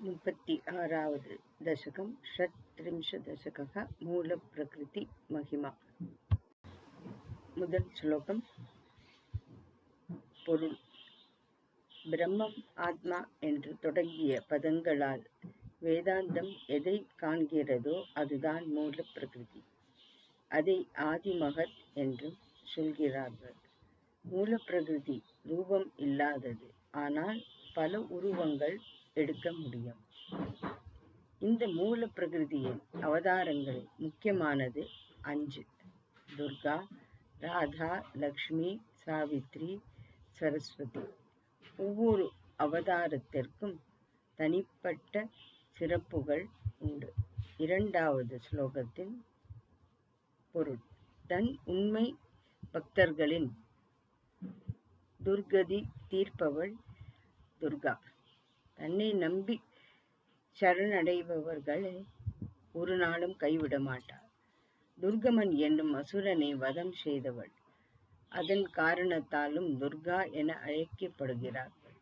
முப்பத்தி ஆறாவது தசகம் ಆರಾವದು தசக மூல பிரகிருதி ಮಹಿಮಾ முதல் ஸ்லோகம். பொருள். பிரம்மம் ஆத்மா என்று தொடங்கிய பதங்களால் வேதாந்தம் எதை காண்கிறதோ அதுதான் மூல பிரகிருதி. அதை ஆதிமகத் என்றும் சொல்கிறார்கள். மூல பிரகிருதி ரூபம் இல்லாதது. ஆனால் பல உருவங்கள் எடுக்க முடியும். இந்த மூல பிரகிருதியின் அவதாரங்களில் முக்கியமானது அஞ்சு. துர்கா ராதா லக்ஷ்மி சாவித்ரி சரஸ்வதி. ஒவ்வொரு அவதாரத்திற்கும் தனிப்பட்ட சிறப்புகள் உண்டு. இரண்டாவது ஸ்லோகத்தின் பொருள். தன் உண்மை பக்தர்களின் துர்கதி தீர்ப்பவள் துர்கா. தன்னை நம்பி சரணடைபவர்களை ஒரு நாளும் கைவிட மாட்டார். துர்கமன் என்னும் அசுரனை வதம் செய்தவள். அதன் காரணத்தாலும் துர்கா என அழைக்கப்படுகிறார்கள்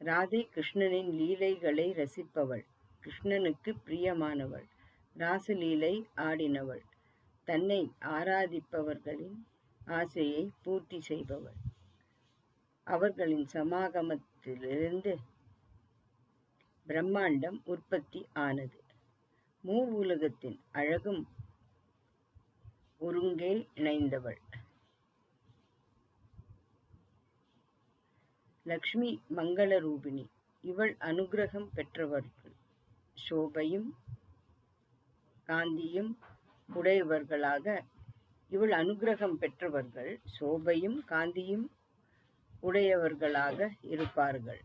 ராதை கிருஷ்ணனின் லீலைகளை ரசிப்பவள். கிருஷ்ணனுக்கு பிரியமானவள். ராசலீலை ஆடினவள். தன்னை ஆராதிப்பவர்களின் ஆசையை பூர்த்தி செய்பவள். அவர்களின் சமாகமத்திலிருந்து பிரம்மாண்டம் உற்பத்தி ஆனது. மூ உலகத்தின் அழகும் ஒருங்கே இணைந்தவள். லக்ஷ்மி மங்கள ரூபிணி இவள் அனுகிரகம் பெற்றவர்கள். சோபையும் காந்தியும் உடையவர்களாக இவள் அனுகிரகம் பெற்றவர்கள். சோபையும் காந்தியும் உடையவர்களாக இருப்பார்கள்.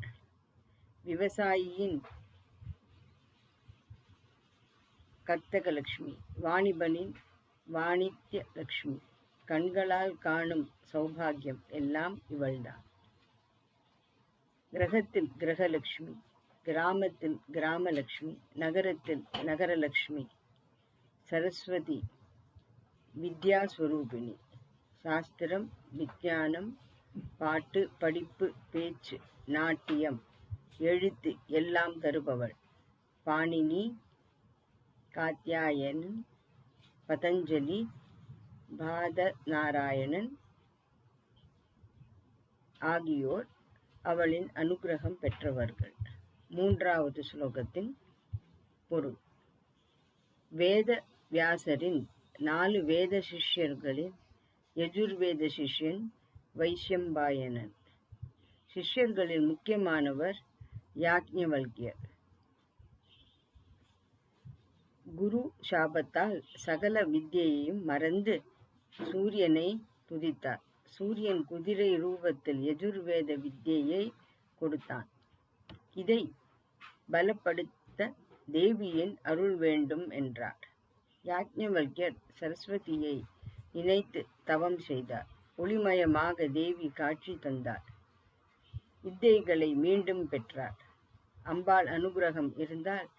விவசாயியின் கர்த்தகலட்சுமி வாணிபனின் வாணித்ய லட்சுமி கண்களால் காணும் சௌபாகியம் எல்லாம் இவள்தான். கிரகத்தில் கிரகலட்சுமி கிராமத்தில் கிராமலட்சுமி நகரத்தில் நகரலட்சுமி சரஸ்வதி வித்யாஸ்வரூபிணி. சாஸ்திரம் விஞ்ஞானம் பாட்டு படிப்பு பேச்சு நாட்டியம் எழுத்து எல்லாம் தருபவள். பாணினி காத்தியாயனன் பதஞ்சலி பாத நாராயணன் ஆகியோர் அவளின் அனுகிரகம் பெற்றவர்கள். மூன்றாவது ஸ்லோகத்தின் பொருள். வேத வியாசரின் நாலு வேத சிஷ்யர்களின் யஜுர்வேத சிஷ்யன் வைஷ்யம்பாயனன். சிஷ்யர்களில் முக்கியமானவர் யாக்ஞவல்கியர் குரு சாபத்தால் சகல வித்தியையும் மறந்து சூரியனை துதித்தார். சூரியன் குதிரை ரூபத்தில் எஜுர்வேத வித்தியை கொடுத்தான். இதை பலப்படுத்த தேவியின் அருள் வேண்டும் என்றார். யாக்ஞவல்யர் சரஸ்வதியை நினைத்து தவம் செய்தார். ஒளிமயமாக தேவி காட்சி தந்தார். வித்தைகளை மீண்டும் பெற்றார். அம்பாள் அனுகிரகம் இருந்தால்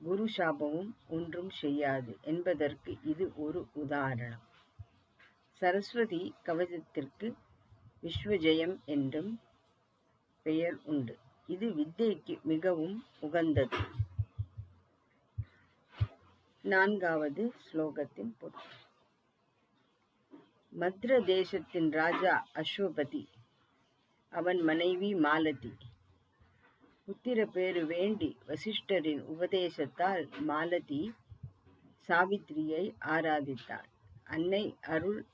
குரு சாபமும் ஒன்றும் செய்யாது என்பதற்கு இது ஒரு உதாரணம். சரஸ்வதி கவசத்திற்கு விஸ்வஜெயம் என்றும் பெயர் உண்டு. இது வித்தைக்கு மிகவும் உகந்தது. நான்காவது ஸ்லோகத்தின் பொருள். மத்ர தேசத்தின் ராஜா அஸ்வபதி அவன் மனைவி மாலதி. புத்திர பேரு வேண்டி வசிஷ்டரின் உபதேசத்தால் மாலதி சாவித்திரியை ஆராதித்தாள். அன்னை அருள்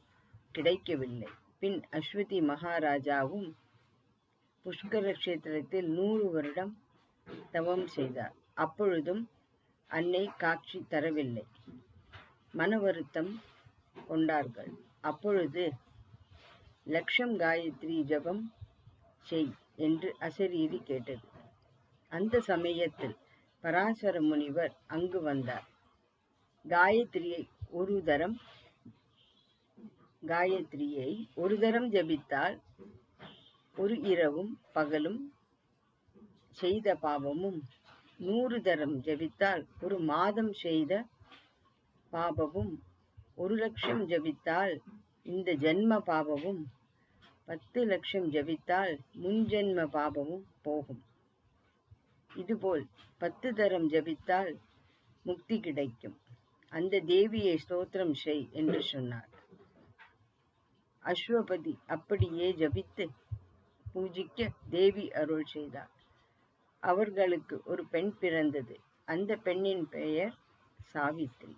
கிடைக்கவில்லை. பின் அஸ்வதி மகாராஜாவும் புஷ்கர கஷேத்திரத்தில் நூறு வருடம் தவம் செய்தார். அப்பொழுதும் அன்னை காட்சி தரவில்லை. மன வருத்தம் கொண்டார்கள். அப்பொழுது லக்ஷம் காயத்ரி ஜபம் செய் என்று அசரீரி கேட்டது. அந்த சமயத்தில் பராசர முனிவர் அங்கு வந்தார். காயத்ரியை ஒரு தரம் காயத்ரியை ஒரு தரம் ஜபித்தால் ஒரு இரவும் பகலும் செய்த பாவமும் நூறு தரம் ஜபித்தால் ஒரு மாதம் செய்த பாபமும் ஒரு லட்சம் ஜபித்தால் இந்த ஜென்ம பாபமும் பத்து லட்சம் ஜபித்தால் முன்ஜென்ம பாபமும் போகும். இதுபோல் பத்து தரம் ஜபித்தால் முக்தி கிடைக்கும். அந்த தேவியை ஸ்தோத்திரம் செய் என்று சொன்னார். அஸ்வபதி அப்படியே ஜபித்து பூஜிக்க தேவி அருள் செய்தார். அவர்களுக்கு ஒரு பெண் பிறந்தது. அந்த பெண்ணின் பெயர் சாவித்ரி.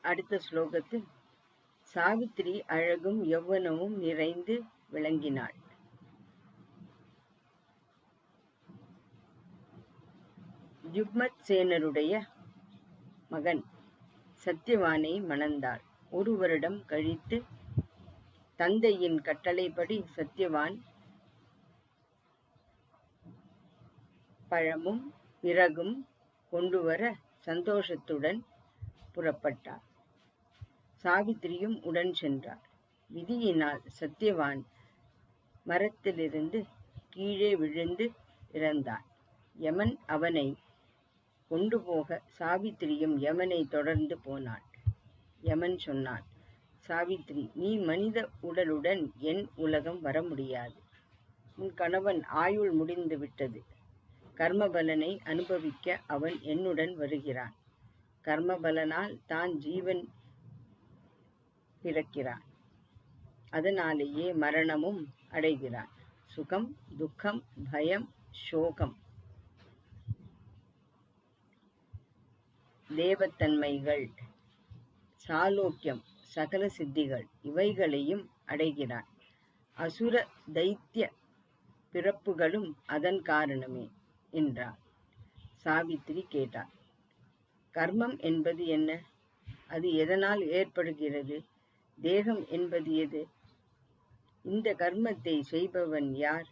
அடுத்த ஸ்லோகத்தில் சாவித்திரி அழகும் யௌவனமும் நிறைந்து விளங்கினாள். யுக்மத் சேனருடைய மகன் சத்யவானை மணந்தாள். ஒரு வருடம் கழித்து தந்தையின் கட்டளைப்படி சத்யவான் பழமும் பிறகும் கொண்டுவர சந்தோஷத்துடன் புறப்பட்டார். சாவித்திரியும் உடன் சென்றார் விதியினால் சத்யவான் மரத்திலிருந்து கீழே விழுந்து இறந்தான் யமன் அவனை கொண்டு போக சாவித்திரியும் யமனை தொடர்ந்து போனாள். யமன் சொன்னான் சாவித்ரி நீ மனித உடலுடன் என் உலகம் வர முடியாது. உன் கணவன் ஆயுள் முடிந்து விட்டது. கர்மபலனை அனுபவிக்க அவன் என்னுடன் வருகிறான். கர்மபலனால் தான் ஜீவன் பிறக்கிறான். அதனாலேயே மரணமும் அடைகிறான். சுகம் துக்கம் பயம் சோகம். தேவத்தன்மைகள் சாலோக்கியம் சகல சித்திகள் இவைகளையும் அடைகிறான். அசுர தைத்திய பிறப்புகளும் அதன் காரணமே என்றார் சாவித்திரி கேட்டார் கர்மம் என்பது என்ன? அது எதனால் ஏற்படுகிறது? தேகம் என்பது எது? இந்த கர்மத்தை செய்பவன் யார்?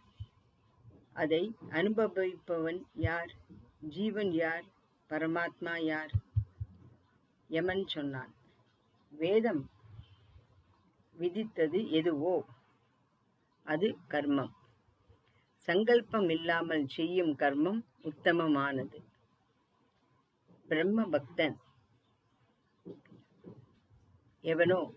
அதை அனுபவிப்பவன் யார்? ஜீவன் யார்? பரமாத்மா யார்? யமன் சொன்னான். வேதம் விதித்தது எதுவோ? அது கர்மம். சங்கல்பம் இல்லாமல் செய்யும் கர்மம் உத்தமமானது. பிரம்ம பக்தன் எவனோ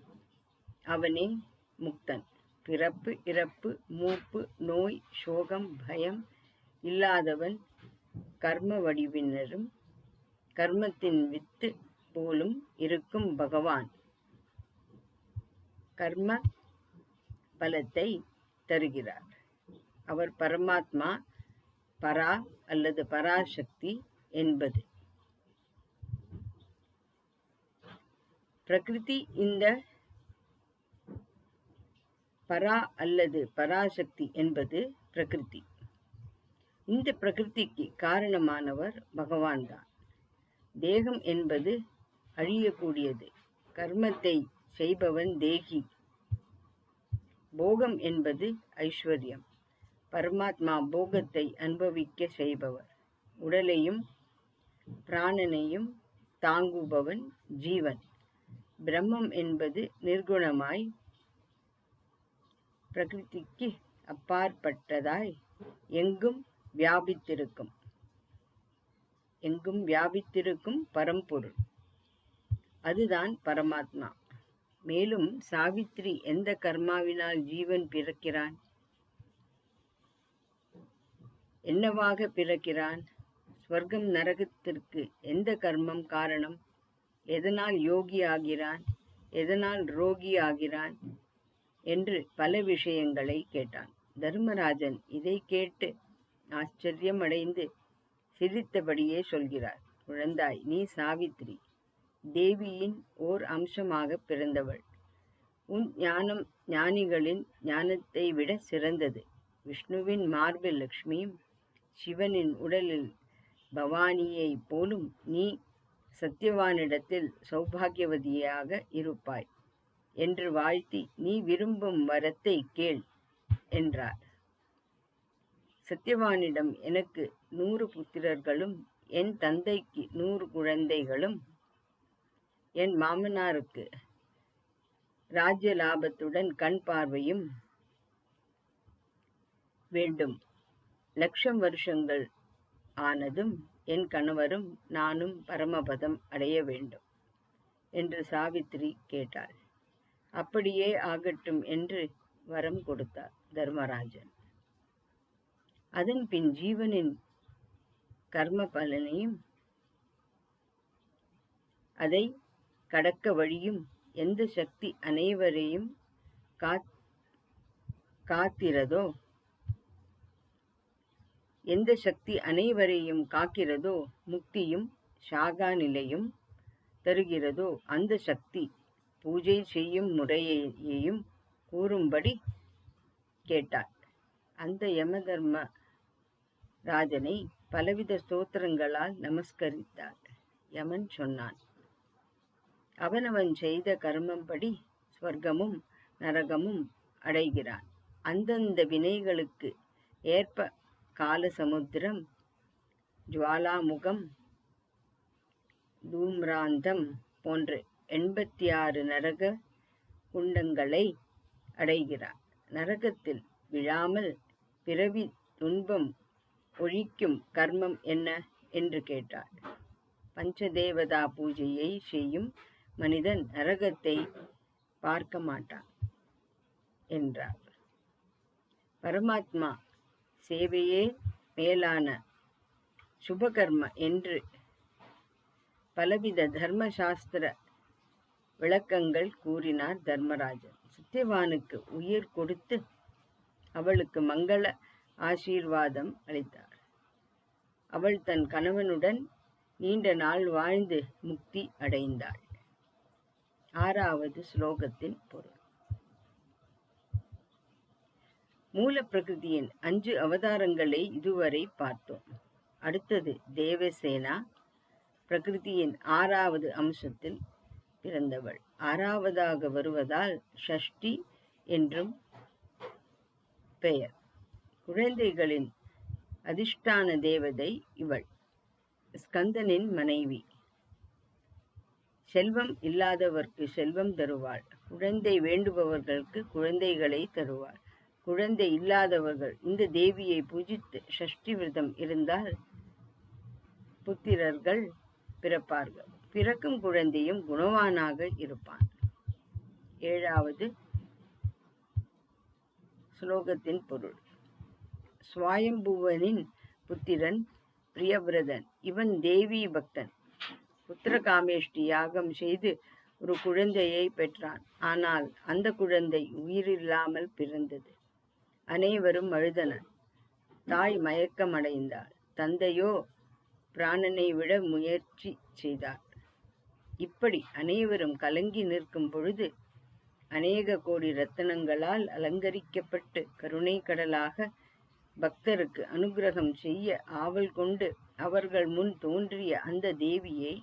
அவனே முக்தன். பிறப்பு இறப்பு மூப்பு நோய் சோகம் பயம் இல்லாதவன் கர்ம வடிவினரும் கர்மத்தின் வித்து போலும் இருக்கும் பகவான். கர்ம பலத்தை தருகிறார். அவர் பரமாத்மா பரா அல்லது பராசக்தி என்பது. பிரகிருதி இந்த பரா அல்லது பராசக்தி என்பது பிரகிருதி. இந்த பிரகிருதிக்கு காரணமானவர் பகவான் தான் தேகம் என்பது அழியக்கூடியது. கர்மத்தை செய்பவன் தேகி. போகம் என்பது ஐஸ்வர்யம். பரமாத்மா போகத்தை அனுபவிக்க செய்பவர். உடலையும் பிராணனையும் தாங்குபவன் ஜீவன். பிரம்மம் என்பது நிர்குணமாய் பிரகிருதிக்கு அப்பாற்பட்டதாய் எங்கும் வியாபித்திருக்கும். எங்கும் வியாபித்திருக்கும் பரம்பொருள். அதுதான் பரமாத்மா. மேலும் சாவித்ரி எந்த கர்மாவினால் ஜீவன் பிறக்கிறான்? என்னவாக பிறக்கிறான்? ஸ்வர்க்கம் நரகத்திற்கு எந்த கர்மம் காரணம்? எதனால் யோகி ஆகிறான் எதனால் ரோகி ஆகிறான் என்று பல விஷயங்களை கேட்டான். தர்மராஜன் இதை கேட்டு ஆச்சரியமடைந்து சிரித்தபடியே சொல்கிறார் குழந்தாய் நீ சாவித்ரி தேவியின் ஓர் அம்சமாக பிறந்தவள். உன் ஞானம் ஞானிகளின் ஞானத்தை விட சிறந்தது. விஷ்ணுவின் மார்பில் லக்ஷ்மியும் சிவனின் உடலில் பவானியைப் போலும் நீ சத்தியவானிடத்தில் சௌபாகியவதியாக இருப்பாய். என்று வாழ்த்தி நீ விரும்பும் வரத்தை கேள் என்றார். சத்தியவானிடம் எனக்கு நூறு புத்திரர்களும் என் தந்தைக்கு நூறு குழந்தைகளும் என் மாமனாருக்கு ராஜ்ய லாபத்துடன் கண் பார்வையும் வேண்டும். லட்சம் வருஷங்கள் ஆனதும் என் கணவரும் நானும் பரமபதம் அடைய வேண்டும் என்று சாவித்திரி கேட்டாள். அப்படியே ஆகட்டும் என்று வரம் கொடுத்தார் தர்மராஜன். அதன் பின் ஜீவனின் கர்ம பலனையும் அதை கடக்க வழியும் எந்த சக்தி அனைவரையும் காத் எந்த சக்தி அனைவரையும் காக்கிறதோ முக்தியும் சாகா நிலையும் தருகிறதோ அந்த சக்தி பூஜை செய்யும் முறையையும் கூறும்படி கேட்டார் அந்த யமதர்ம ராஜனை பலவித ஸ்தோத்திரங்களால் நமஸ்கரித்தார் யமன் சொன்னான் அவனவன் செய்த கர்மம்படி ஸ்வர்க்கமும் நரகமும் அடைகிறான். அந்தந்த வினைகளுக்கு ஏற்ப காலசமுத்திரம் ஜுவாலாமுகம் தூம்ராந்தம் போன்ற எண்பத்தி ஆறு நரக குண்டங்களை அடைகிறார். நரகத்தில் விழாமல் பிறவி துன்பம் ஒழிக்கும் கர்மம் என்ன? என்று கேட்டார். பஞ்சதேவதா பூஜையை செய்யும் மனிதன் நரகத்தை பார்க்க மாட்டான் என்றார். பரமாத்மா சேவையே மேலான சுபகர்ம என்று பலவித தர்மசாஸ்திர விளக்கங்கள் கூறினார் தர்மராஜன் சத்தியவானுக்கு உயிர் கொடுத்து அவளுக்கு மங்கள ஆசீர்வாதம் அளித்தார். அவள் தன் கணவனுடன் நீண்ட நாள் வாழ்ந்து முக்தி அடைந்தாள். ஆறாவது ஸ்லோகத்தின் பொருள். மூல பிரகிருதியின் அஞ்சு அவதாரங்களை இதுவரை பார்த்தோம். அடுத்தது தேவசேனா. பிரகிருதியின் ஆறாவது அம்சத்தில் பிறந்தவள். ஆறாவதாக வருவதால் ஷஷ்டி என்றும் பெயர். குழந்தைகளின் அதிர்ஷ்டான தேவதை இவள். ஸ்கந்தனின் மனைவி. செல்வம் இல்லாதவர்க்கு செல்வம் தருவாள். குழந்தை வேண்டுபவர்களுக்கு குழந்தைகளை தருவாள். குழந்தை இல்லாதவர்கள் இந்த தேவியை பூஜித்து ஷஷ்டி விரதம் இருந்தால் புத்திரர்கள் பிறப்பார்கள். பிறக்கும் குழந்தையும் குணவானாக இருப்பான். ஏழாவது ஸ்லோகத்தின் பொருள். சுவாயம்புவனின் புத்திரன் பிரியவிரதன் இவன் தேவி பக்தன். புத்திரகாமேஷ்டி யாகம் செய்து ஒரு குழந்தையை பெற்றான். ஆனால் அந்த குழந்தை உயிரில்லாமல் பிறந்தது. அனைவரும் அழுதனர். தாய் மயக்கமடைந்தாள். தந்தையோ பிராணனை விட முயற்சி செய்தார் இப்படி அனைவரும் கலங்கி நிற்கும் பொழுது அநேக கோடி ரத்தனங்களால் அலங்கரிக்கப்பட்டு கருணை கடலாக பக்தருக்கு அனுகிரகம் செய்ய ஆவல் கொண்டு அவர்கள் முன் தோன்றிய அந்த தேவியை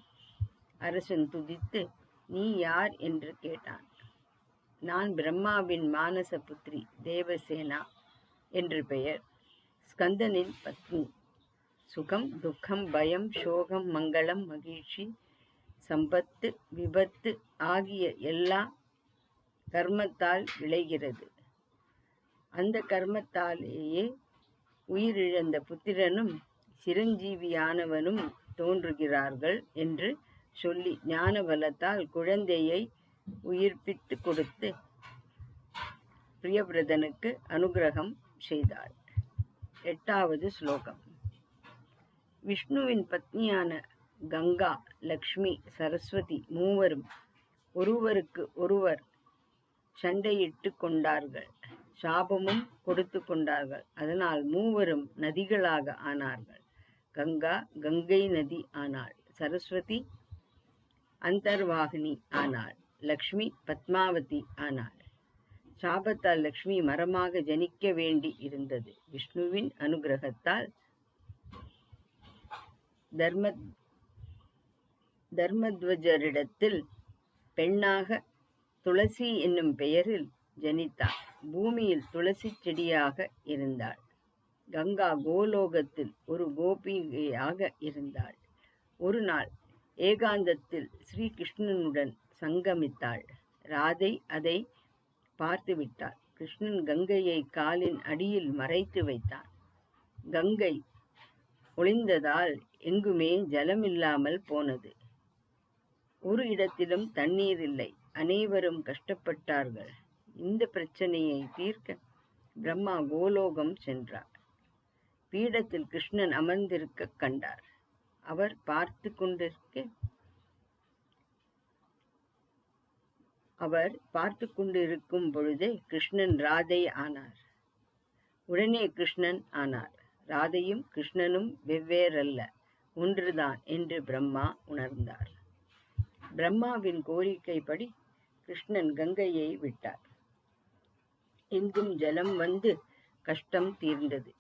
அரசன் துதித்து நீ யார்? என்று கேட்டான். நான் பிரம்மாவின் மானச புத்திரி தேவசேனா என்று பெயர். ஸ்கந்தனின் பத்னி. சுகம் துக்கம் பயம் சோகம் மங்களம் மகிழ்ச்சி சம்பத்து விபத்து ஆகிய எல்லா கர்மத்தால் விளைகிறது. அந்த கர்மத்தாலேயே உயிரிழந்த புத்திரனும் சிரஞ்சீவியானவனும் தோன்றுகிறார்கள் என்று சொல்லி ஞான பலத்தால் குழந்தையை உயிர்ப்பித்து கொடுத்து பிரியபிரதனுக்கு அனுகிரகம் செய்தாள். எட்டாவது ஸ்லோகம். விஷ்ணுவின் பத்னியான கங்கா லக்ஷ்மி சரஸ்வதி மூவரும் ஒருவருக்கு ஒருவர் சண்டையிட்டு கொண்டார்கள். சாபமும் கொடுத்து கொண்டார்கள். அதனால் மூவரும் நதிகளாக ஆனார்கள். கங்கா கங்கை நதி ஆனாள். சரஸ்வதி அந்தர்வாகினி ஆனாள். லக்ஷ்மி பத்மாவதி ஆனாள். சாபத்தால் லக்ஷ்மி மரமாக ஜனிக்க வேண்டி இருந்தது. விஷ்ணுவின் அனுகிரகத்தால் தர்ம தர்மத்வஜரிடத்தில் பெண்ணாக துளசி என்னும் பெயரில் ஜனித்தாள் பூமியில் துளசி செடியாக இருந்தாள். கங்கா கோலோகத்தில் ஒரு கோபிகையாக இருந்தாள். ஒரு நாள் ஏகாந்தத்தில் ஸ்ரீகிருஷ்ணனுடன் சங்கமித்தாள். ராதை அதை பார்த்துவிட்டாள் கிருஷ்ணன் கங்கையை காலின் அடியில் மறைத்து வைத்தான். கங்கை ஒளிந்ததால் எங்குமே ஜலமில்லாமல் போனது. ஒரு இடத்திலும் தண்ணீர் இல்லை. அனைவரும் கஷ்டப்பட்டார்கள். இந்த பிரச்சனையை தீர்க்க பிரம்மா கோலோகம் சென்றார். பீடத்தில் கிருஷ்ணன் அமர்ந்திருக்க கண்டார். அவர் பார்த்து கொண்டிருக்க அவர் பார்த்து கொண்டிருக்கும் பொழுதே கிருஷ்ணன் ராதை ஆனார். உடனே கிருஷ்ணன் ஆனார். ராதையும் கிருஷ்ணனும் வெவ்வேறல்ல. ஒன்றுதான் என்று பிரம்மா உணர்ந்தார். பிரம்மாவின் கோரிக்கைப்படி கிருஷ்ணன் கங்கையை விட்டார். எங்கும் ஜலம் வந்து கஷ்டம் தீர்ந்தது.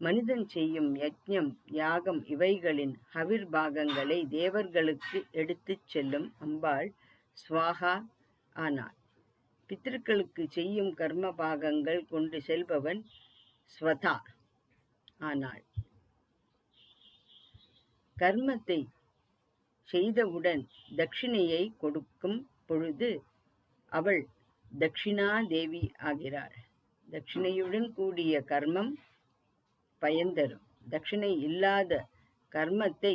மனிதன் செய்யும் யஜ்ஞம் யாகம் இவைகளின் ஹவிர் பாகங்களை தேவர்களுக்கு எடுத்துச் செல்லும் அம்பாள் ஸ்வாகா ஆனாள். பித்திருக்களுக்கு செய்யும் கர்ம பாகங்கள் கொண்டு செல்பவன் ஸ்வதா ஆனாள். கர்மத்தை செய்தவுடன் தட்சிணையை கொடுக்கும் பொழுது அவள் தட்சிணா தேவி ஆகிறார். தட்சிணையுடன் கூடிய கர்மம் பயன்தரும். தட்சிணை இல்லாத கர்மத்தை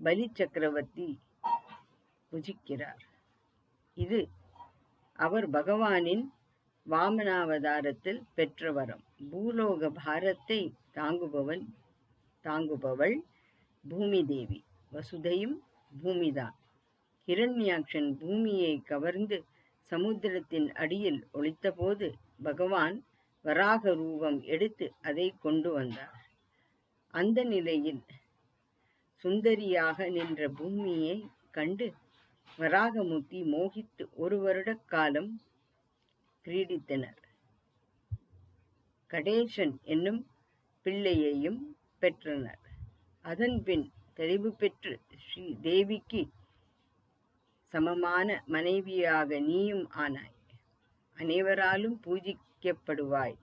பலி சக்கரவர்த்தி புஜிக்கிறார். இது அவர் பகவானின் வாமனாவதாரத்தில் பெற்ற வரம். பூலோக பாரத்தை தாங்குபவன் தாங்குபவள் பூமி தேவி வசுதையும் பூமிதான். ஹிரண்யாக்ஷன் பூமியை கவர்ந்து சமுத்திரத்தின் அடியில் ஒழித்தபோது பகவான் வராக ரூபம் எடுத்து அதை கொண்டு வந்தார். அந்த நிலையில் சுந்தரியாக நின்ற பூமியை கண்டு வராகமூர்த்தி மோகித்து ஒரு வருட காலம் கிரீடித்தனர். கடேசன் என்னும் பிள்ளையையும் பெற்றனர். அதன்பின் தெளிவு பெற்று ஸ்ரீ தேவிக்கு சமமான மனைவியாக நீயும் ஆனாய். அனைவராலும் பூஜிக்கப்படுவாய்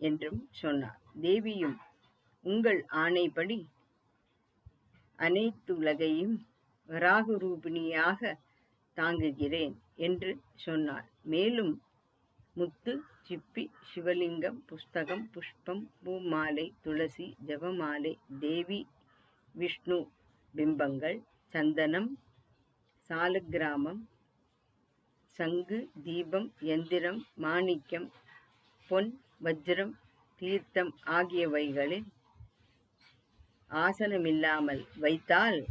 என்றும் சொன்னார். தேவியும் உங்கள் ஆணைப்படி அனைத்துலகையும் வராக ரூபிணியாக தாங்குகிறேன் என்று சொன்னார். மேலும் முத்து சிப்பி சிவலிங்கம் புஸ்தகம் புஷ்பம் பூமாலை துளசி ஜபமாலை தேவி விஷ்ணு பிம்பங்கள் சந்தனம் சாலக்கிராமம் சங்கு தீபம் எந்திரம் மாணிக்கம் பொன் வஜ்ரம் தீர்த்தம் ஆகியவைகளில் ஆசனமில்லாமல் வைத்தால்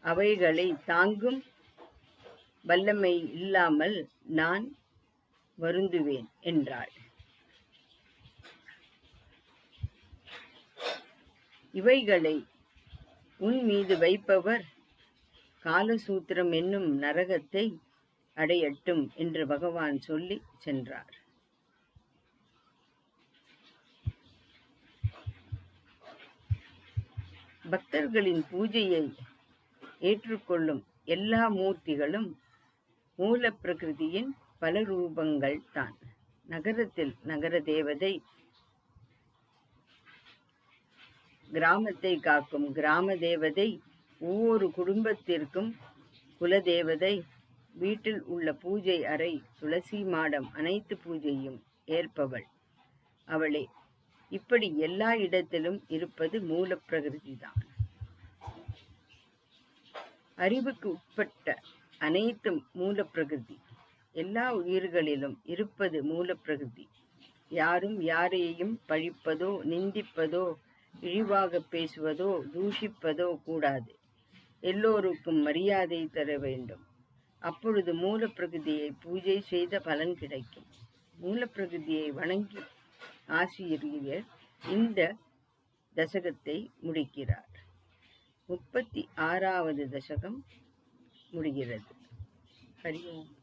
அவைகளை தாங்கும் வல்லமை இல்லாமல் நான் வருந்துவேன் என்றாள். இவைகளை உன் மீது வைப்பவர் காலசூத்திரம் என்னும் நரகத்தை அடையட்டும் என்று பகவான் சொல்லி சென்றார். பக்தர்களின் பூஜையை ஏற்றுக்கொள்ளும் எல்லா மூர்த்திகளும் மூல பிரகிருதியின் பல ரூபங்கள் தான் நகரத்தில் நகர தேவதை கிராமத்தை காக்கும் கிராம தேவதை ஒவ்வொரு குடும்பத்திற்கும் குலதேவதை வீட்டில் உள்ள பூஜை அறை துளசி மாடம் அனைத்து பூஜையும் ஏற்பவள். அவளே இப்படி எல்லா இடத்திலும் இருப்பது மூல பிரகிருதி தான் அறிவுக்கு உட்பட்ட அனைத்தும் மூல பிரகிருதி எல்லா உயிர்களிலும் இருப்பது மூல பிரகிருதி யாரும் யாரையும் பழிப்பதோ நிந்திப்பதோ இழிவாக பேசுவதோ தூஷிப்பதோ கூடாது. எல்லோருக்கும் மரியாதை தர வேண்டும். அப்பொழுது மூல பூஜை செய்த பலன் கிடைக்கும். மூலப்பிரகதியை வணங்கி ஆசிரியர் இந்த தசகத்தை முடிக்கிறார். முப்பத்தி ஆறாவது தசகம் முடிகிறது. ஹரி ஓம்.